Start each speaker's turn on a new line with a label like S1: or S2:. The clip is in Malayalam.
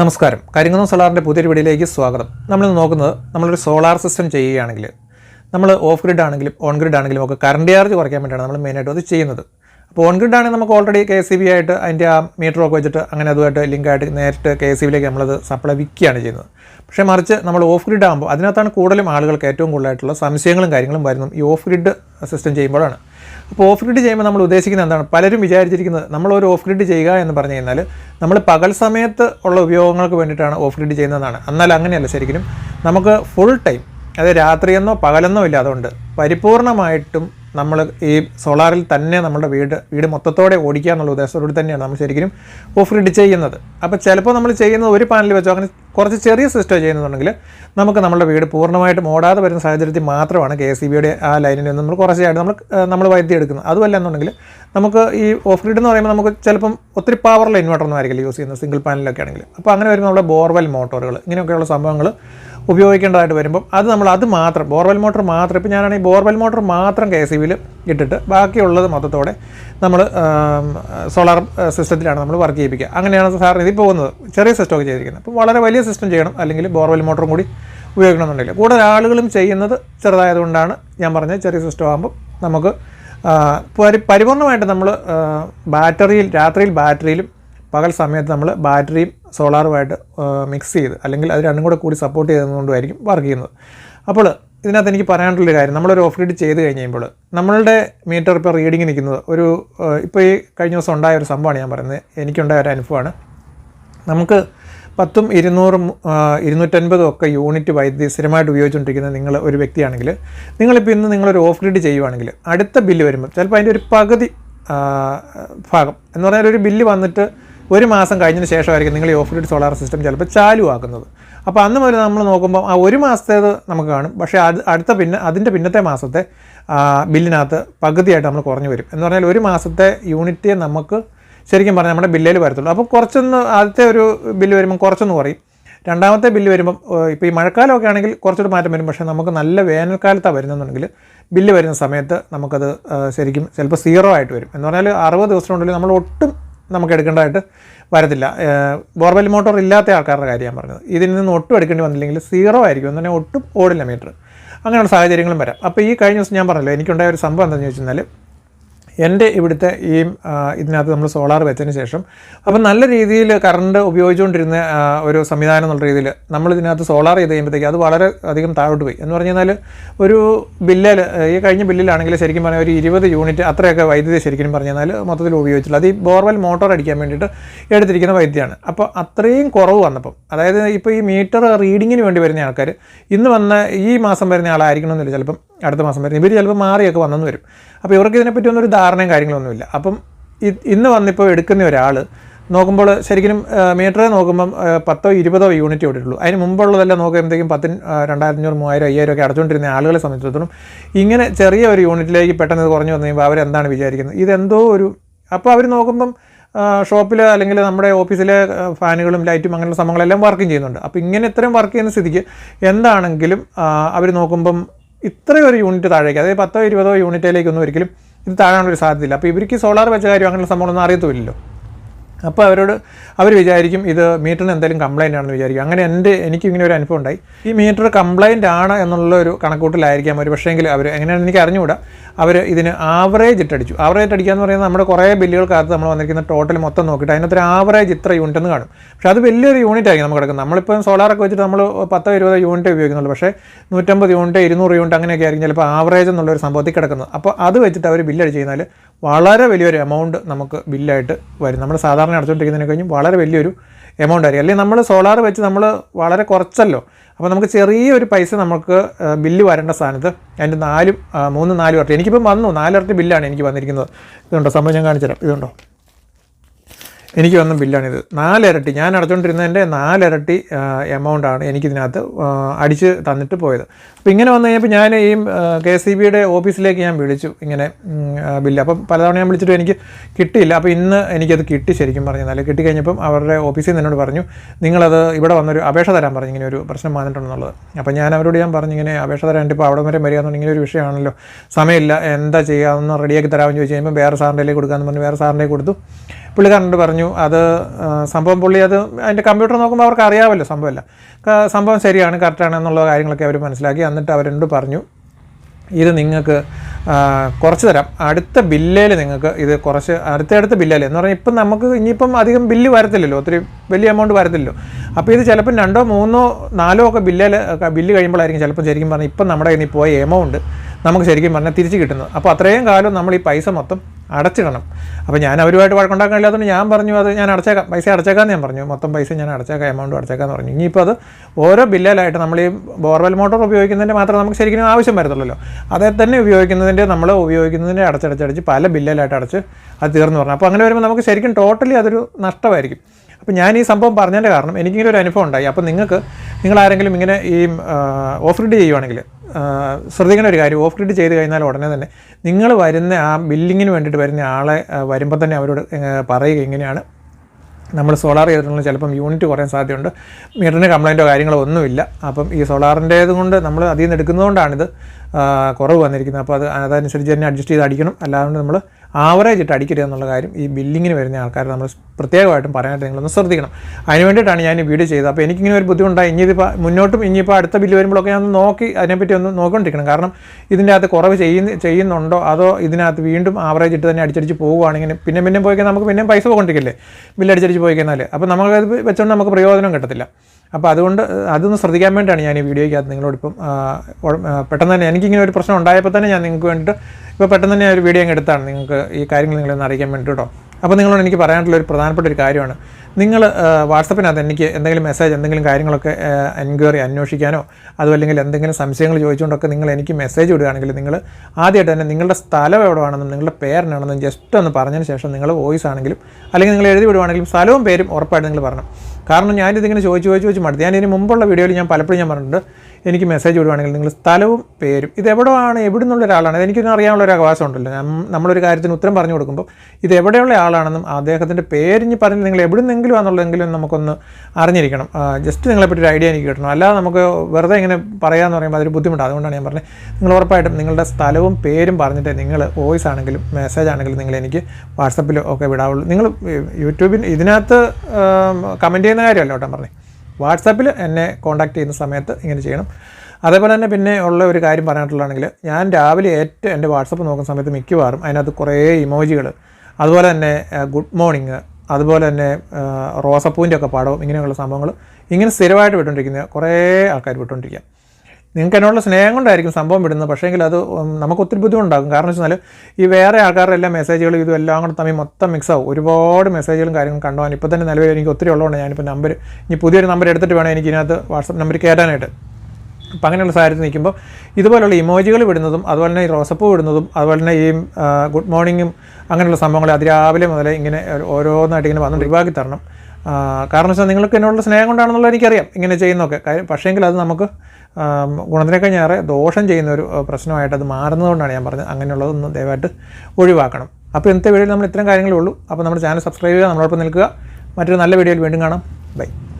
S1: നമസ്കാരം. കരിങ്കുന്നം സോളാറിന്റെ പുതിയൊരു വീഡിയോയിലേക്ക് സ്വാഗതം. നമ്മൾ നോക്കുന്നത് നമ്മളൊരു സോളാർ സിസ്റ്റം ചെയ്യുകയാണെങ്കിൽ നമ്മൾ ഓഫ് ഗ്രിഡ് ആണെങ്കിലും ഓൺ ഗ്രിഡ് ആണെങ്കിലും ഒക്കെ കറണ്ട് ചാർജ് കുറയ്ക്കാൻ വേണ്ടിയാണ് നമ്മൾ മെയിനായിട്ട് അത് ചെയ്യുന്നത്. അപ്പോൾ ഓൺ ഗ്രിഡ് ആണെങ്കിൽ നമുക്ക് ഓൾറെഡി കെ സി ബി ആയിട്ട് അതിന്റെ ആ മീറ്റർ ഒക്കെ വെച്ചിട്ട് അങ്ങനെ അതുമായിട്ട് ലിങ്കായിട്ട് നേരിട്ട് കെ സി ബിയിലേക്ക് നമ്മളത് സപ്ലൈ വിൽക്കുകയാണ് ചെയ്യുന്നത്. പക്ഷേ മറിച്ച് നമ്മൾ ഓഫ് ഗ്രിഡ് ആകുമ്പോൾ അതിനകത്താണ് കൂടുതലും ആളുകൾക്ക് ഏറ്റവും കൂടുതലായിട്ടുള്ള സംശയങ്ങളും കാര്യങ്ങളും വരുന്നത് ഈ ഓഫ് ഗ്രിഡ് സിസ്റ്റം ചെയ്യുമ്പോഴാണ്. അപ്പോൾ ഓഫ് ഗ്രിഡ് ചെയ്യുമ്പോൾ നമ്മൾ ഉദ്ദേശിക്കുന്നത് എന്താണ്? പലരും വിചാരിച്ചിരിക്കുന്നത് നമ്മൾ ഒരു ഓഫ് ഗ്രിഡ് ചെയ്യുക എന്ന് പറഞ്ഞു കഴിഞ്ഞാൽ നമ്മൾ പകൽ സമയത്ത് ഉള്ള ഉപയോഗങ്ങൾക്ക് വേണ്ടിയിട്ടാണ് ഓഫ് ഗ്രിഡ് ചെയ്യുന്നതെന്നാണ്. എന്നാൽ അങ്ങനെയല്ല ശരിക്കും. നമുക്ക് ഫുൾ ടൈം അത് രാത്രിയെന്നോ പകലെന്നോ ഇല്ല. അതുകൊണ്ട് പരിപൂർണമായിട്ടും നമ്മൾ ഈ സോളാറിൽ തന്നെ നമ്മുടെ വീട് വീട് മൊത്തത്തോടെ ഓടിക്കുക എന്നുള്ള ഉദ്ദേശത്തോടുകൂടി തന്നെയാണ് നമ്മൾ ശരിക്കും ഓഫ് ഗ്രിഡ് ചെയ്യുന്നത്. അപ്പോൾ ചിലപ്പോൾ നമ്മൾ ചെയ്യുന്നത് ഒരു പാനൽ വെച്ചോ അങ്ങനെ കുറച്ച് ചെറിയ സിസ്റ്റം ചെയ്യുന്നുണ്ടെങ്കിൽ നമുക്ക് നമ്മുടെ വീട് പൂർണമായിട്ടും ഓടാതെ വരുന്ന സാഹചര്യത്തിൽ മാത്രമാണ് കെ എസ് ബിയുടെ ആ ലൈനിൽ നിന്ന് നമ്മൾ കുറച്ചായിട്ട് നമ്മൾ നമ്മൾ വൈദ്യുതി എടുക്കുന്നത്. അതുമല്ല എന്നുണ്ടെങ്കിൽ നമുക്ക് ഈ ഓഫ് ഗ്രിഡ് എന്ന് പറയുമ്പോൾ നമുക്ക് ചിലപ്പം ഒത്തിരി പവറുള്ള ഇൻവെർട്ടർ ഒന്നും ആയിരിക്കില്ല യൂസ് ചെയ്യുന്നത് സിംഗിൾ പാനലൊക്കെ ആണെങ്കിൽ. അപ്പോൾ അങ്ങനെ വരുമ്പോൾ നമ്മുടെ ബോർവെൽ മോട്ടോറുകൾ ഇങ്ങനെയൊക്കെയുള്ള സംഭവങ്ങൾ ഉപയോഗിക്കേണ്ടതായിട്ട് വരുമ്പം അത് നമ്മൾ അത് മാത്രം ബോർവെൽ മോട്ടോർ മാത്രം. ഇപ്പോൾ ഞാനാണെങ്കിൽ ബോർവെൽ മോട്ടോർ മാത്രം കെ എസ് ബിയിൽ ഇട്ടിട്ട് ബാക്കിയുള്ളത് മൊത്തത്തോടെ നമ്മൾ സോളാർ സിസ്റ്റത്തിലാണ് നമ്മൾ വർക്ക് ചെയ്യിപ്പിക്കുക. അങ്ങനെയാണ് സാറിന് ഇതിൽ പോകുന്നത്. ചെറിയ സിസ്റ്റമൊക്കെ ചെയ്തിരിക്കുന്നത്. അപ്പോൾ വളരെ വലിയ സിസ്റ്റം ചെയ്യണം അല്ലെങ്കിൽ ബോർവെൽ മോട്ടറും കൂടി ഉപയോഗിക്കണമെന്നുണ്ടെങ്കിൽ. കൂടുതൽ ആളുകളും ചെയ്യുന്നത് ചെറുതായതുകൊണ്ടാണ് ഞാൻ പറഞ്ഞത് ചെറിയ സിസ്റ്റം ആകുമ്പോൾ നമുക്ക് പരി പരിപൂർണമായിട്ട് നമ്മൾ ബാറ്ററിയിൽ രാത്രിയിൽ ബാറ്ററിയിലും പകൽ സമയത്ത് നമ്മൾ ബാറ്ററിയും സോളാറുമായിട്ട് മിക്സ് ചെയ്ത് അല്ലെങ്കിൽ അത് രണ്ടും കൂടെ കൂടി സപ്പോർട്ട് ചെയ്തുകൊണ്ടുമായിരിക്കും വർക്ക് ചെയ്യുന്നത്. അപ്പോൾ ഇതിനകത്ത് എനിക്ക് പറയാനുള്ളൊരു കാര്യം നമ്മളൊരു ഓഫ് റീഡ് ചെയ്ത് കഴിഞ്ഞപ്പോൾ നമ്മളുടെ മീറ്റർ ഇപ്പോൾ റീഡിങ് നിൽക്കുന്നത് ഒരു ഇപ്പോൾ ഈ കഴിഞ്ഞ ദിവസം ഉണ്ടായ ഒരു സംഭവമാണ് ഞാൻ പറയുന്നത്. എനിക്കുണ്ടായ ഒരു അനുഭവമാണ്. നമുക്ക് പത്തും ഇരുന്നൂറും ഇരുന്നൂറ്റൻപതും ഒക്കെ യൂണിറ്റ് വൈദ്യുതി സ്ഥിരമായിട്ട് ഉപയോഗിച്ചുകൊണ്ടിരിക്കുന്ന നിങ്ങൾ ഒരു വ്യക്തിയാണെങ്കിൽ നിങ്ങളിപ്പോൾ ഇന്ന് നിങ്ങളൊരു ഓഫ് ഗ്രിഡ് ചെയ്യുവാണെങ്കിൽ അടുത്ത ബില്ല് വരുമ്പോൾ ചിലപ്പോൾ അതിന്റെ ഒരു പകുതി ഭാഗം എന്ന് പറഞ്ഞാൽ ഒരു ബില്ല് വന്നിട്ട് ഒരു മാസം കഴിഞ്ഞതിന് ശേഷമായിരിക്കും നിങ്ങൾ ഈ ഓഫ് ഗ്രിഡ് സോളാർ സിസ്റ്റം ചിലപ്പോൾ ചാലു ആക്കുന്നത്. അപ്പോൾ അന്ന് മുതൽ നമ്മൾ നോക്കുമ്പോൾ ആ ഒരു മാസത്തേത് നമുക്ക് കാണും. പക്ഷേ അത് അടുത്ത പിന്നെ അതിന്റെ പിന്നത്തെ മാസത്തെ ബില്ലിനകത്ത് പകുതിയായിട്ട് നമ്മൾ കുറഞ്ഞു വരും. എന്ന് പറഞ്ഞാൽ ഒരു മാസത്തെ യൂണിറ്റ് നമുക്ക് ശരിക്കും പറഞ്ഞാൽ നമ്മുടെ ബില്ലേൽ വരത്തുള്ളൂ. അപ്പോൾ കുറച്ചൊന്ന് ആദ്യത്തെ ഒരു ബില്ല് വരുമ്പോൾ കുറച്ചൊന്ന് കുറയും. രണ്ടാമത്തെ ബില്ല് വരുമ്പം ഇപ്പോൾ ഈ മഴക്കാലമൊക്കെ ആണെങ്കിൽ കുറച്ചുകൂടി മാറ്റം വരും. പക്ഷേ നമുക്ക് നല്ല വേനൽക്കാലത്താണ് വരുന്നതെന്നുണ്ടെങ്കിൽ ബില്ല് വരുന്ന സമയത്ത് നമുക്കത് ശരിക്കും ചിലപ്പോൾ സീറോ ആയിട്ട് വരും. എന്ന് പറഞ്ഞാൽ അറുപത് ദിവസത്തിനുള്ളിൽ നമ്മൾ ഒട്ടും നമുക്ക് എടുക്കേണ്ടതായിട്ട് വരത്തില്ല. ബോർവെൽ മോട്ടോർ ഇല്ലാത്ത ആൾക്കാരുടെ കാര്യം ഞാൻ പറഞ്ഞത്. ഇതിൽ നിന്ന് ഒട്ടും എടുക്കേണ്ടി വന്നില്ലെങ്കിൽ സീറോ ആയിരിക്കും. എന്ന് പറഞ്ഞാൽ ഒട്ടും ഓടില്ല മീറ്റർ. അങ്ങനെയുള്ള സാഹചര്യങ്ങളും വരാം. അപ്പോൾ ഈ കഴിഞ്ഞ ദിവസം ഞാൻ പറഞ്ഞല്ലോ എനിക്കുണ്ടായ ഒരു സംഭവം എന്താണെന്ന് ചോദിച്ചു കഴിഞ്ഞാൽ എന്റെ ഇവിടുത്തെ ഈ ഇതിനകത്ത് നമ്മൾ സോളാർ വെച്ചതിന് ശേഷം അപ്പം നല്ല രീതിയിൽ കറണ്ട് ഉപയോഗിച്ചുകൊണ്ടിരുന്ന ഒരു സംവിധാനം എന്നുള്ള രീതിയിൽ നമ്മൾ ഇതിനകത്ത് സോളാർ ചെയ്ത് കഴിയുമ്പോഴത്തേക്ക് അത് വളരെ അധികം താഴോട്ട് പോയി. എന്ന് പറഞ്ഞു കഴിഞ്ഞാൽ ഒരു ബില്ലിൽ ഈ കഴിഞ്ഞ ബില്ലിലാണെങ്കിൽ ശരിക്കും പറഞ്ഞാൽ ഒരു ഇരുപത് യൂണിറ്റ് അത്രയൊക്കെ വൈദ്യുതി ശരിക്കും പറഞ്ഞു കഴിഞ്ഞാൽ മൊത്തത്തിൽ ഉപയോഗിച്ചുള്ളൂ അത് ഈ ബോർവെൽ മോട്ടോർ അടിക്കാൻ വേണ്ടിയിട്ട് എടുത്തിരിക്കുന്ന വൈദ്യുതിയാണ്. അപ്പോൾ അത്രയും കുറവ് വന്നപ്പം അതായത് ഇപ്പോൾ ഈ മീറ്റർ റീഡിങ്ങിന് വേണ്ടി വരുന്ന ആൾക്കാർ ഇന്ന് വന്ന ഈ മാസം വരുന്ന ആളായിരിക്കണമെന്നില്ല. ചിലപ്പം അടുത്ത മാസം വരും. ഇവർ ചിലപ്പോൾ മാറിയൊക്കെ വന്നെന്ന് വരും. അപ്പോൾ ഇവർക്ക് ഇതിനെപ്പറ്റി ഒന്നും ഒരു ധാരണയും കാര്യങ്ങളൊന്നുമില്ല. അപ്പം ഇന്ന് വന്നിപ്പോൾ എടുക്കുന്ന ഒരാൾ നോക്കുമ്പോൾ ശരിക്കും മീറ്ററെ നോക്കുമ്പം പത്തോ ഇരുപതോ യൂണിറ്റ് ഓടിയിട്ടുള്ളൂ അതിന് മുമ്പുള്ളതെല്ലാം നോക്കുമ്പോഴത്തേക്കും പത്തിന് രണ്ടായിരത്തി അഞ്ഞൂറ് മൂവായിരം അയ്യായിരം ഒക്കെ അടച്ചുകൊണ്ടിരുന്ന ആളുകളെ സംബന്ധിച്ചിടത്തോളം ഇങ്ങനെ ചെറിയ ഒരു യൂണിറ്റിലേക്ക് പെട്ടെന്ന് കുറഞ്ഞു വന്നു കഴിയുമ്പോൾ അവരെന്താണ് വിചാരിക്കുന്നത്? ഇതെന്തോ ഒരു അപ്പോൾ അവർ നോക്കുമ്പം ഷോപ്പിൽ അല്ലെങ്കിൽ നമ്മുടെ ഓഫീസിലെ ഫാനുകളും ലൈറ്റും അങ്ങനെയുള്ള സംഭവങ്ങളെല്ലാം വർക്കും ചെയ്യുന്നുണ്ട്. അപ്പോൾ ഇങ്ങനെ ഇത്രയും വർക്ക് ചെയ്യുന്ന സ്ഥിതിക്ക് എന്താണെങ്കിലും അവർ നോക്കുമ്പം ഇത്രയും ഒരു യൂണിറ്റ് താഴേക്ക് അതായത് പത്തോ ഇരുപതോ യൂണിറ്റിലേക്കൊന്നും ഒരിക്കലും ഇത് താഴാനൊരു സാധ്യതയില്ല. അപ്പോൾ ഇവർക്ക് സോളാർ വെച്ച കാര്യം അങ്ങനെയുള്ള സംഭവമൊന്നും അറിയത്തുമില്ലല്ലോ. അപ്പോൾ അവരോട് അവർ വിചാരിക്കും ഇത് മീറ്ററിന് എന്തെങ്കിലും കംപ്ലൈന്റ് ആണെന്ന് വിചാരിക്കും. അങ്ങനെ എന്റെ എനിക്കും ഇങ്ങനെ ഒരു അനുഭവം ഉണ്ടായി. ഈ മീറ്റർ കംപ്ലൈന്റ് ആണ് എന്നുള്ള ഒരു കണക്കൂട്ടിലായിരിക്കാം ഒരു പക്ഷേങ്കിൽ അവർ എങ്ങനെയാണ് എനിക്ക് അറിഞ്ഞുകൂടാ. അവർ ഇതിന് ആവറേജ് ഇട്ടടിച്ചു. ആവറേജ് അടിക്കുക എന്ന് പറയുന്നത് നമ്മുടെ കുറേ ബില്ലുകൾക്കകത്ത് നമ്മൾ വന്നിരിക്കുന്ന ടോട്ടൽ മൊത്തം നോക്കിയിട്ട് അതിനകത്ത് ആവറേജ് ഇത്ര യൂണിറ്റ് എന്ന് കാണും. പക്ഷേ അത് വലിയൊരു യൂണിറ്റ് ആയിരിക്കും നമുക്ക് കിടക്കുന്നത് നമ്മളിപ്പോൾ സോളാറൊക്കെ വെച്ചിട്ട് നമ്മൾ പത്തോ ഇരുപതോ യൂണിറ്റ് ഉപയോഗിക്കുന്നുള്ളൂ. പക്ഷേ നൂറ്റമ്പത് യൂണിറ്റ് ഇരുന്നൂറ് യൂണിറ്റ് അങ്ങനെയൊക്കെ ആയിരിക്കും ചിലപ്പോൾ ആവറേജ് എന്നുള്ളൊരു സംഭവത്തിൽ കിടക്കുന്നത്. അപ്പോൾ അത് വെച്ചിട്ട് അവർ ബില്ലടിച്ച് കഴിഞ്ഞാൽ വളരെ വലിയൊരു എമൗണ്ട് നമുക്ക് ബില്ലായിട്ട് വരും. നമ്മൾ സാധാരണ അടച്ചുകൊണ്ടിരിക്കുന്നതിനെ കഴിഞ്ഞും വളരെ വലിയൊരു എമൗണ്ട് ആയിരിക്കും. അല്ലെങ്കിൽ നമ്മൾ സോളാർ വെച്ച് നമ്മൾ വളരെ കുറച്ചല്ലോ. അപ്പോൾ നമുക്ക് ചെറിയൊരു പൈസ നമുക്ക് ബില്ല് വരേണ്ട സ്ഥാനത്ത് അതിന്റെ നാലും മൂന്ന് നാലും ഇരട്ടി എനിക്കിപ്പം വന്നു. നാലിരട്ടി ബില്ലാണ് എനിക്ക് വന്നിരിക്കുന്നത്. ഇതുണ്ടോ? സംഭവം ഞാൻ കാണിച്ചു തരാം ഇതുണ്ടോ? എനിക്ക് വന്ന ബില്ലാണിത് നാലിരട്ടി ഞാൻ അടച്ചുകൊണ്ടിരുന്നതിന്റെ നാലിരട്ടി എമൗണ്ട് ആണ് എനിക്കിതിനകത്ത് അടിച്ച് തന്നിട്ട് പോയത്. അപ്പോൾ ഇങ്ങനെ വന്നു കഴിഞ്ഞപ്പോൾ ഞാൻ ഈ കെ സി ബിയുടെ ഓഫീസിലേക്ക് ഞാൻ വിളിച്ചു ഇങ്ങനെ ബില്ല്. അപ്പം പലതവണ ഞാൻ വിളിച്ചിട്ട് എനിക്ക് കിട്ടിയില്ല. അപ്പോൾ ഇന്ന് എനിക്കത് കിട്ടി ശരിക്കും പറഞ്ഞു നല്ല കിട്ടി കിട്ടിക്കഴിഞ്ഞപ്പം അവരുടെ ഓഫീസിൽ നിന്ന് എന്നോട് പറഞ്ഞു നിങ്ങളത് ഇവിടെ വന്നൊരു അപേക്ഷ തരാൻ പറഞ്ഞു ഇങ്ങനെ ഒരു പ്രശ്നം വന്നിട്ടുണ്ടെന്നുള്ളത്. അപ്പോൾ ഞാൻ അവരോട് ഞാൻ പറഞ്ഞു ഇങ്ങനെ അപേക്ഷ തരാണ്ട് ഇപ്പോൾ അവിടെ വരെ വരിക ഇങ്ങനെ ഒരു വിഷയമാണല്ലോ. സമയമില്ല. എന്താ ചെയ്യുക ഒന്ന് റെഡിയാക്കി തരാമെന്ന് ചോദിച്ചു കഴിയുമ്പോൾ വേറെ സാറിന്റെ കൊടുക്കാമെന്ന് പറഞ്ഞ് വേറെ സാറിന്റെ കൊടുത്തു. പുള്ളിക്കാരനോട് പറഞ്ഞു അത് സംഭവം പുള്ളി അത് അതിന്റെ കമ്പ്യൂട്ടർ നോക്കുമ്പോൾ അവർക്ക് അറിയാമല്ലോ സംഭവമല്ല. സംഭവം ശരിയാണ് കറക്റ്റാണ് എന്നുള്ള കാര്യങ്ങളൊക്കെ അവർ മനസ്സിലാക്കി. എന്നിട്ട് അവരെന്നോട് പറഞ്ഞു ഇത് നിങ്ങൾക്ക് കുറച്ച് തരാം. അടുത്ത ബില്ലേൽ നിങ്ങൾക്ക് ഇത് കുറച്ച് അടുത്തടുത്ത ബില്ലേൽ എന്ന് പറഞ്ഞാൽ ഇപ്പം നമുക്ക് ഇനിയിപ്പം അധികം ബില്ല് വരത്തില്ലല്ലോ ഒത്തിരി വലിയ എമൗണ്ട് വരത്തില്ലല്ലോ. അപ്പോൾ ഇത് ചിലപ്പം രണ്ടോ മൂന്നോ നാലോ ഒക്കെ ബില്ലേൽ ബില്ല് കഴിയുമ്പോഴായിരിക്കും ചിലപ്പോൾ ശരിക്കും പറഞ്ഞാൽ ഇപ്പം നമ്മുടെ കയ്യിൽ പോയ എമൗണ്ട് നമുക്ക് ശരിക്കും പറഞ്ഞാൽ തിരിച്ച് കിട്ടുന്നത്. അപ്പോൾ അത്രയും കാലം നമ്മൾ ഈ പൈസ മൊത്തം അടച്ചിടണം. അപ്പോൾ ഞാൻ അവരുമായിട്ട് വഴക്കുണ്ടാക്കാൻ ഇല്ലാത്തതുകൊണ്ട് ഞാൻ പറഞ്ഞു അത് ഞാൻ അടച്ചേക്കാം. പൈസ അടച്ചേക്കാമെന്ന് ഞാൻ പറഞ്ഞു. മൊത്തം പൈസ ഞാൻ അടച്ചേക്കാം എമൗണ്ട് അടച്ചേക്കാമെന്ന് പറഞ്ഞു. ഇനിയിപ്പോൾ അത് ഓരോ ബില്ലിലായിട്ട് നമ്മൾ ഈ ബോർവെൽ മോട്ടോർ ഉപയോഗിക്കുന്നതിന്റെ മാത്രം നമുക്ക് ശരിക്കും ആവശ്യം വരത്തുള്ളൂ അതേ തന്നെ ഉപയോഗിക്കുന്നതിന്റെ നമ്മൾ ഉപയോഗിക്കുന്നതിന്റെ അടച്ചടച്ചടച്ച് പല ബില്ലിലായിട്ട് അടച്ച് അത് തീർന്നു പറഞ്ഞു. അപ്പോൾ അങ്ങനെ വരുമ്പോൾ നമുക്ക് ശരിക്കും ടോട്ടലി അതൊരു നഷ്ടമായിരിക്കും. അപ്പോൾ ഞാൻ ഈ സംഭവം പറഞ്ഞതിന്റെ കാരണം എനിക്കിങ്ങനെ ഒരു അനുഭവം ഉണ്ടായി. അപ്പോൾ നിങ്ങൾക്ക് നിങ്ങൾ ആരെങ്കിലും ഇങ്ങനെ ഈ ഓഫ് ഗ്രിഡ് ചെയ്യുവാണെങ്കിൽ ശ്രദ്ധിക്കേണ്ട ഒരു കാര്യം ഓഫ് ഗ്രിഡ് ചെയ്ത് കഴിഞ്ഞാൽ ഉടനെ തന്നെ നിങ്ങൾ വരുന്ന ആ ബില്ലിങ്ങിന് വേണ്ടിയിട്ട് വരുന്ന ആളെ വരുമ്പോൾ തന്നെ അവരോട് പറയുക ഇങ്ങനെയാണ് നമ്മൾ സോളാർ ചെയ്തിട്ടുള്ള ചിലപ്പം യൂണിറ്റ് കുറയാൻ സാധ്യതയുണ്ട്. മീറ്ററിന് കംപ്ലൈന്റോ കാര്യങ്ങളോ ഒന്നുമില്ല. അപ്പം ഈ സോളാറിന്റേത് കൊണ്ട് നമ്മൾ അതിൽ നിന്ന് എടുക്കുന്നതുകൊണ്ടാണിത് കുറവ് വന്നിരിക്കുന്നത്. അപ്പോൾ അത് അതനുസരിച്ച് തന്നെ അഡ്ജസ്റ്റ് ചെയ്ത് അടിക്കണം. അല്ലാണ്ട് നമ്മൾ ആവറേജ് ഇട്ട് അടിക്കരുത് എന്നുള്ള കാര്യം ഈ ബില്ലിങ്ങിന് വരുന്ന ആൾക്കാർ നമ്മൾ പ്രത്യേകമായിട്ടും പറയാനായിട്ട് നിങ്ങളൊന്ന് ശ്രദ്ധിക്കണം. അതിന് വേണ്ടിയിട്ടാണ് ഞാൻ ഈ വീഡിയോ ചെയ്തത്. അപ്പോൾ എനിക്കിങ്ങനെ ഒരു ബുദ്ധിമുട്ടായി. ഇനി ഇതിപ്പോൾ മുന്നോട്ടും ഇനിയിപ്പോൾ അടുത്ത ബില്ല് വരുമ്പോഴൊക്കെ ഞാൻ നോക്കി അതിനെപ്പറ്റി ഒന്ന് നോക്കിക്കൊണ്ടിരിക്കണം. കാരണം ഇതിന്റെ അകത്ത് കുറവ് ചെയ്യുന്ന ചെയ്യുന്നുണ്ടോ? അതോ ഇതിനകത്ത് വീണ്ടും ആവറേജ് ഇട്ട് തന്നെ അടിച്ചടിച്ച് പോവുകയാണെങ്കിൽ പിന്നെ പിന്നെ പോയി നമുക്ക് പിന്നെ പൈസ പോകൊണ്ടിരിക്കില്ലേ ബില്ല് അടിച്ചടിച്ച് പോയി കഴിഞ്ഞാൽ അപ്പോൾ നമുക്കത് വെച്ചുകൊണ്ട് നമുക്ക് പ്രയോജനം കിട്ടത്തില്ല. അപ്പോൾ അതുകൊണ്ട് അതൊന്ന് ശ്രദ്ധിക്കാൻ വേണ്ടിയാണ് ഞാൻ ഈ വീഡിയോയ്ക്കകത്ത് നിങ്ങളോടിപ്പം പെട്ടെന്ന് തന്നെ എനിക്കിങ്ങനെ ഒരു പ്രശ്നം ഉണ്ടായപ്പോൾ തന്നെ ഞാൻ നിങ്ങൾക്ക് വേണ്ടിയിട്ട് ഇപ്പോൾ പെട്ടെന്ന് തന്നെ ഒരു വീഡിയോ അങ്ങ് എടുത്താണ് നിങ്ങൾക്ക് ഈ കാര്യങ്ങൾ നിങ്ങളൊന്ന് അറിയിക്കാൻ വേണ്ടി കേട്ടോ. അപ്പോൾ നിങ്ങളോട് എനിക്ക് പറയാനുള്ള ഒരു പ്രധാനപ്പെട്ട ഒരു കാര്യമാണ്. നിങ്ങൾ വാട്സപ്പിനകത്ത് എനിക്ക് എന്തെങ്കിലും മെസ്സേജ് എന്തെങ്കിലും കാര്യങ്ങളൊക്കെ എൻക്വയറി അന്വേഷിക്കാനോ അതുമല്ലെങ്കിൽ എന്തെങ്കിലും സംശയങ്ങൾ ചോദിച്ചുകൊണ്ടൊക്കെ നിങ്ങൾ എനിക്ക് മെസ്സേജ് വിടുകയാണെങ്കിൽ നിങ്ങൾ ആദ്യമായിട്ട് തന്നെ നിങ്ങളുടെ സ്ഥലം എവിടെയാണെന്നും നിങ്ങളുടെ പേരനാണെന്നും ജസ്റ്റ് ഒന്ന് പറഞ്ഞതിന് ശേഷം നിങ്ങൾ വോയിസ് ആണെങ്കിലും അല്ലെങ്കിൽ നിങ്ങൾ എഴുതി വിടുവാണെങ്കിലും സ്ഥലവും പേരും ഉറപ്പായിട്ട് നിങ്ങൾ പറയണം. കാരണം ഞാനിതിങ്ങനെ ചോദിച്ച് ചോദിച്ച് ചോദിച്ച് മടുത്തു. ഞാൻ ഇതിന് മുമ്പുള്ള വീഡിയോയിൽ ഞാൻ പലപ്പോഴും ഞാൻ പറഞ്ഞിട്ടുണ്ട് എനിക്ക് മെസ്സേജ് വിടുവാണെങ്കിൽ നിങ്ങൾ സ്ഥലവും പേരും. ഇത് എവിടെയാണ് എവിടെ നിന്നുള്ള ഒരാളാണ് എനിക്കൊന്നും അറിയാനുള്ള ഒരു അവകാശം ഉണ്ടല്ലോ. നമ്മളൊരു കാര്യത്തിന് ഉത്തരം പറഞ്ഞു കൊടുക്കുമ്പോൾ ഇത് എവിടെയുള്ള ആളാണെന്നും അദ്ദേഹത്തിന്റെ പേരിഞ്ഞ് പറഞ്ഞ് നിങ്ങൾ എവിടെ നിന്നെങ്കിലും ആണെന്നുള്ളതെങ്കിലും നമുക്കൊന്ന് അറിഞ്ഞിരിക്കണം. ജസ്റ്റ് നിങ്ങളെപ്പറ്റി ഒരു ഐഡിയ എനിക്ക് കിട്ടണം. അല്ലാതെ നമുക്ക് വെറുതെ ഇങ്ങനെ പറയാമെന്ന് പറയുമ്പോൾ അതൊരു ബുദ്ധിമുട്ടാണ്. അതുകൊണ്ടാണ് ഞാൻ പറഞ്ഞത്. നിങ്ങൾ ഉറപ്പായിട്ടും നിങ്ങളുടെ സ്ഥലവും പേരും പറഞ്ഞിട്ട് നിങ്ങൾ വോയിസ് ആണെങ്കിലും മെസ്സേജ് ആണെങ്കിലും നിങ്ങൾ എനിക്ക് വാട്സപ്പിലോ ഒക്കെ വിടാവുള്ളൂ. നിങ്ങൾ യൂട്യൂബിൽ ഇതിനകത്ത് കമന്റ് ചെയ്യുന്ന കാര്യമല്ല കേട്ടോ പറഞ്ഞത് വാട്സാപ്പിൽ എന്നെ കോൺടാക്ട് ചെയ്യുന്ന സമയത്ത് ഇങ്ങനെ ചെയ്യണം. അതേപോലെ തന്നെ പിന്നെ ഉള്ള ഒരു കാര്യം പറഞ്ഞിട്ടുള്ളതാണെങ്കിൽ ഞാൻ രാവിലെ ഏറ്റവും എന്റെ വാട്സപ്പ് നോക്കുന്ന സമയത്ത് മിക്കവാറും അതിനകത്ത് കുറേ ഇമോജികൾ അതുപോലെ തന്നെ ഗുഡ് മോർണിംഗ് അതുപോലെ തന്നെ റോസപ്പൂവിന്റെ ഒക്കെ പടവും ഇങ്ങനെയുള്ള സംഭവങ്ങൾ ഇങ്ങനെ സ്ഥിരമായിട്ട് വിട്ടുകൊണ്ടിരിക്കുന്ന കുറേ ആൾക്കാർ വിട്ടുകൊണ്ടിരിക്കുക നിങ്ങൾക്ക് എന്നോടുള്ള സ്നേഹം കൊണ്ടായിരിക്കും സംഭവം വിടുന്നത്. പക്ഷേങ്കിൽ അത് നമുക്ക് ഒത്തിരി ബുദ്ധിമുട്ടുണ്ടാകും. കാരണം വെച്ചാൽ ഈ വേറെ ആൾക്കാരുടെ എല്ലാ മെസ്സേജുകളും ഇതും എല്ലാം കൂടെ തമ്മിൽ മൊത്തം മിക്സ് ആവും. ഒരുപാട് മെസ്സേജുകളും കാര്യങ്ങളും കണ്ടുപോകാൻ ഇപ്പോൾ തന്നെ നിലവിൽ എനിക്ക് ഒത്തിരി ഉള്ളതുകൊണ്ട് ഞാനിപ്പോൾ നമ്പർ ഇനി പുതിയൊരു നമ്പർ എടുത്തിട്ട് വേണം എനിക്ക് ഇതിനകത്ത് വാട്സപ്പ് നമ്പർ കയറ്റാനായിട്ട്. അപ്പം അങ്ങനെയുള്ള സാഹചര്യത്തിൽ നിൽക്കുമ്പോൾ ഇതുപോലുള്ള ഇമോജികൾ വിടുന്നതും അതുപോലെ തന്നെ ഈ റോസപ്പ് വിടുന്നതും അതുപോലെ തന്നെ ഈ ഗുഡ് മോർണിംഗും അങ്ങനെയുള്ള സംഭവങ്ങൾ അതിരാവിലെ മുതൽ ഇങ്ങനെ ഓരോന്നായിട്ട് ഇങ്ങനെ വന്ന് ഒഴിവാക്കി തരണം. കാരണം വെച്ചാൽ നിങ്ങൾക്ക് എന്നോടുള്ള സ്നേഹം കൊണ്ടാണെന്നുള്ളത് എനിക്കറിയാം. ഇങ്ങനെ ചെയ്യുന്നൊക്കെ കാര്യം പക്ഷേങ്കിൽ അത് നമുക്ക് ഗുണത്തിനേക്കാൾ ദോഷം ചെയ്യുന്ന ഒരു പ്രശ്നമായിട്ട് അത് മാറുന്നതുകൊണ്ടാണ് ഞാൻ പറഞ്ഞത്. അങ്ങനെയുള്ളതൊന്ന് ദയവായിട്ട് ഒഴിവാക്കണം. അപ്പോൾ ഇന്നത്തെ വീഡിയോയിൽ നമ്മൾ ഇത്തരം കാര്യങ്ങളേ ഉള്ളൂ. അപ്പോൾ നമ്മുടെ ചാനൽ സബ്സ്ക്രൈബ് ചെയ്യുക നമ്മളോടൊപ്പം നിൽക്കുക. മറ്റൊരു നല്ല വീഡിയോയിൽ വീണ്ടും കാണാം. ബൈ.